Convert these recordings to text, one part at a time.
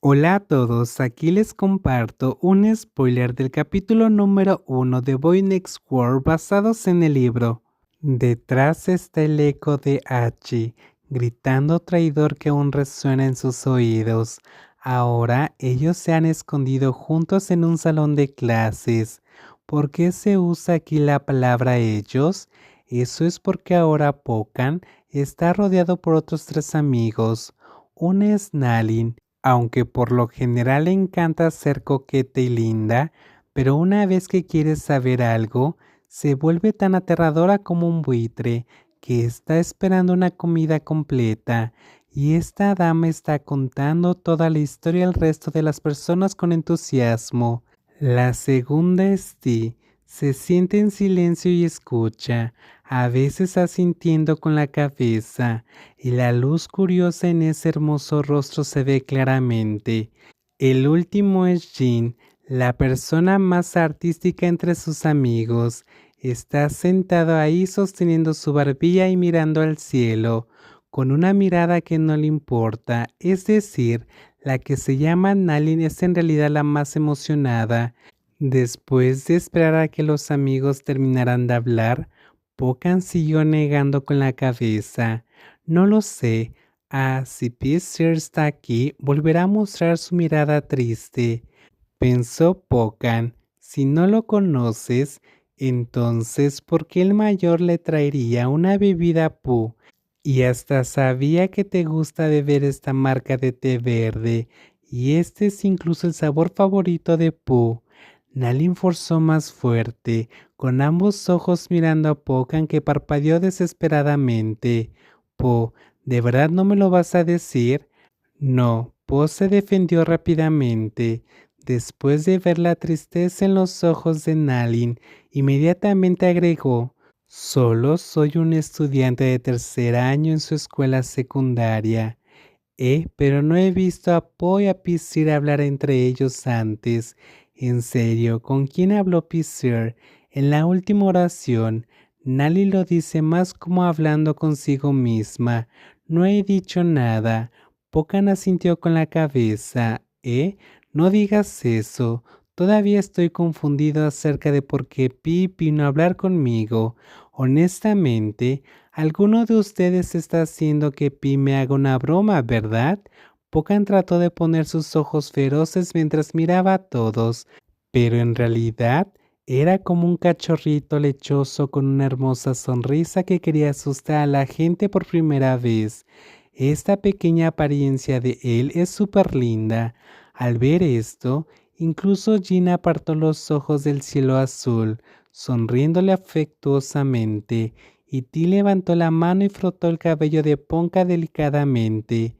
Hola a todos, aquí les comparto un spoiler del capítulo número 1 de Boy Next World basados en el libro. Detrás está el eco de Hachi, gritando traidor que aún resuena en sus oídos. Ahora ellos se han escondido juntos en un salón de clases. ¿Por qué se usa aquí la palabra ellos? Eso es porque ahora Pokan está rodeado por otros tres amigos. Uno es Nalin, aunque por lo general le encanta ser coqueta y linda, pero una vez que quiere saber algo, se vuelve tan aterradora como un buitre que está esperando una comida completa y esta dama está contando toda la historia al resto de las personas con entusiasmo. La segunda es Ti, se siente en silencio y escucha, a veces asintiendo con la cabeza, y la luz curiosa en ese hermoso rostro se ve claramente. El último es Jean, la persona más artística entre sus amigos. Está sentado ahí sosteniendo su barbilla y mirando al cielo, con una mirada que no le importa, es decir, la que se llama Nalin es en realidad la más emocionada. Después de esperar a que los amigos terminaran de hablar, Pocan siguió negando con la cabeza. No lo sé. Ah, si Piscer está aquí, volverá a mostrar su mirada triste. Pensó Pocan. Si no lo conoces, entonces, ¿por qué el mayor le traería una bebida a Pooh? Y hasta sabía que te gusta beber esta marca de té verde, y este es incluso el sabor favorito de Pooh. Nalin forzó más fuerte, con ambos ojos mirando a Pocan que parpadeó desesperadamente. Po, ¿de verdad no me lo vas a decir? No, Po se defendió rápidamente. Después de ver la tristeza en los ojos de Nalin, inmediatamente agregó, Solo soy un estudiante de tercer año en su escuela secundaria. Eh, pero no he visto a Po y a Pisir hablar entre ellos antes. En serio, ¿con quién habló Pisir? En la última oración, Nali lo dice más como hablando consigo misma. No he dicho nada. Pocan asintió con la cabeza. ¿Eh? No digas eso. Todavía estoy confundido acerca de por qué Pi vino a hablar conmigo. Honestamente, alguno de ustedes está haciendo que Pi me haga una broma, ¿verdad? Pocan trató de poner sus ojos feroces mientras miraba a todos, pero en realidad era como un cachorrito lechoso con una hermosa sonrisa que quería asustar a la gente por primera vez. Esta pequeña apariencia de él es súper linda. Al ver esto, incluso Gina apartó los ojos del cielo azul, sonriéndole afectuosamente, y Ti levantó la mano y frotó el cabello de Ponca delicadamente.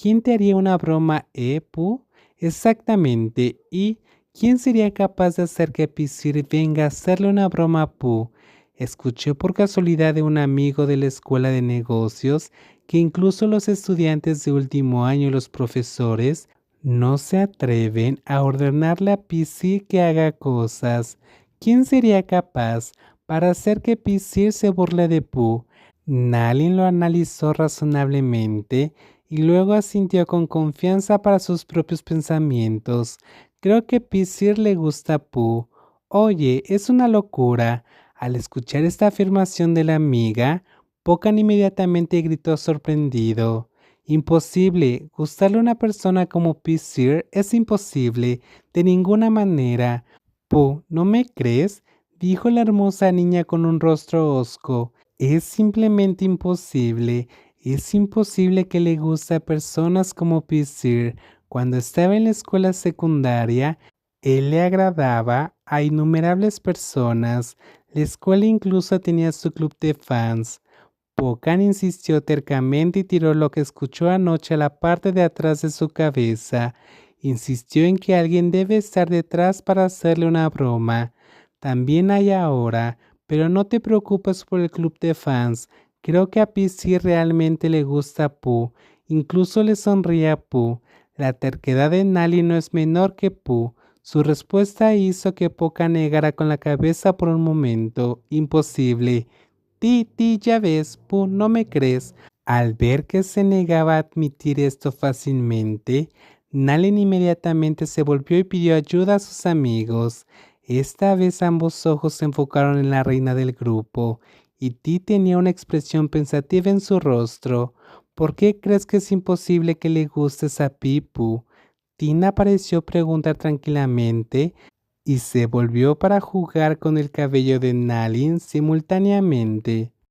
¿Quién te haría una broma, Epu? Exactamente, y ¿Quién sería capaz de hacer que Pisir venga a hacerle una broma a Pooh? Escuché por casualidad de un amigo de la escuela de negocios que incluso los estudiantes de último año y los profesores no se atreven a ordenarle a Pisir que haga cosas. ¿Quién sería capaz para hacer que Pisir se burle de Pooh? Nalin lo analizó razonablemente y luego asintió con confianza para sus propios pensamientos. Creo que Pisir le gusta Pooh. Oye, es una locura. Al escuchar esta afirmación de la amiga, Pocan inmediatamente gritó sorprendido. Imposible. Gustarle a una persona como Pisir es imposible. De ninguna manera. Pooh, ¿no me crees? dijo la hermosa niña con un rostro hosco. Es simplemente imposible. Es imposible que le guste a personas como Pisir. Cuando estaba en la escuela secundaria, él le agradaba a innumerables personas. La escuela incluso tenía su club de fans. Pocan insistió tercamente y tiró lo que escuchó anoche a la parte de atrás de su cabeza. Insistió en que alguien debe estar detrás para hacerle una broma. También hay ahora, pero no te preocupes por el club de fans. Creo que a PC realmente le gusta a Pooh. Incluso le sonríe a Pooh. La terquedad de Nali no es menor que Pu. Su respuesta hizo que Poca negara con la cabeza por un momento. Imposible. Ti, ti, ya ves, Pu, no me crees. Al ver que se negaba a admitir esto fácilmente, Nalin inmediatamente se volvió y pidió ayuda a sus amigos. Esta vez ambos ojos se enfocaron en la reina del grupo, y Ti tenía una expresión pensativa en su rostro. ¿Por qué crees que es imposible que le gustes a Pipu? Tina pareció preguntar tranquilamente y se volvió para jugar con el cabello de Nalin simultáneamente.